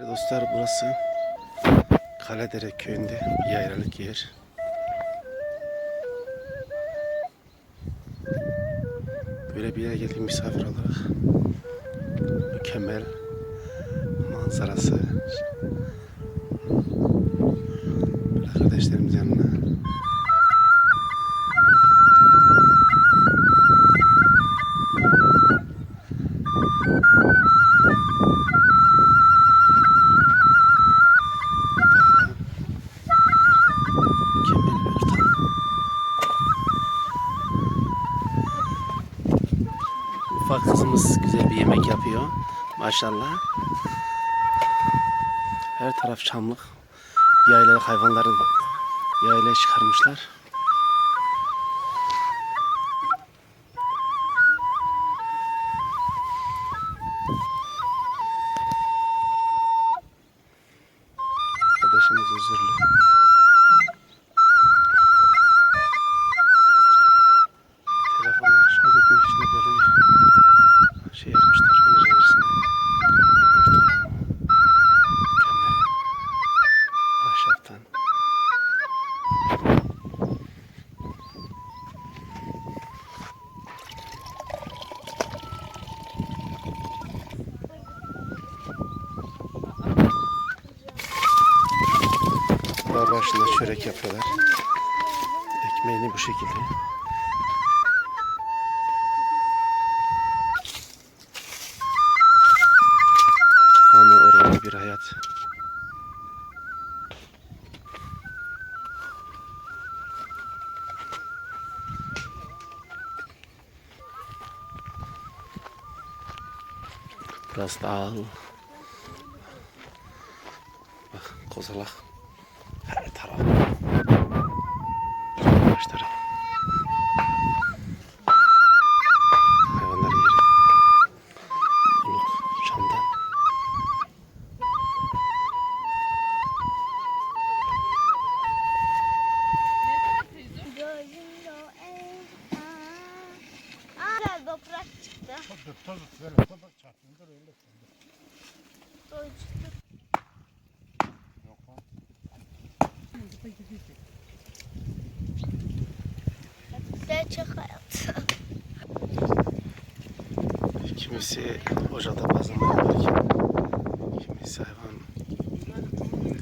Dostlar burası Kaledere köyünde yaylalık yer. Böyle bir yere geldim misafir olarak. Mükemmel manzarası. Böyle kardeşlerimiz yanına. Ufak kızımız güzel bir yemek yapıyor. Maşallah. Her taraf çamlık. Yaylalı hayvanları yaylaya çıkarmışlar. Arkadaşımız özürlü. Ahşaptan. Dağ başında çörek yapıyorlar. Ekmeğini bu şekilde. Tamamen organik bir hayat. Burası da ağıl. Bak kozalak. Her taraf. Ağaçları. Hayvanlar yeri. Uluk, şamdan. Gözümde o en Aa, toprak çıktı. Tut tut böyle tut çarpındır öyle. Doğru çıktı. Yok lan. Güzel çok hayat. Kimisi ocakta bazlama yapar. Kimisi hayvan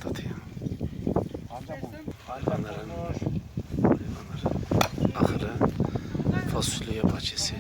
tatıyor. Hayvanların, hayvanların ahırı, fasulye bahçesi.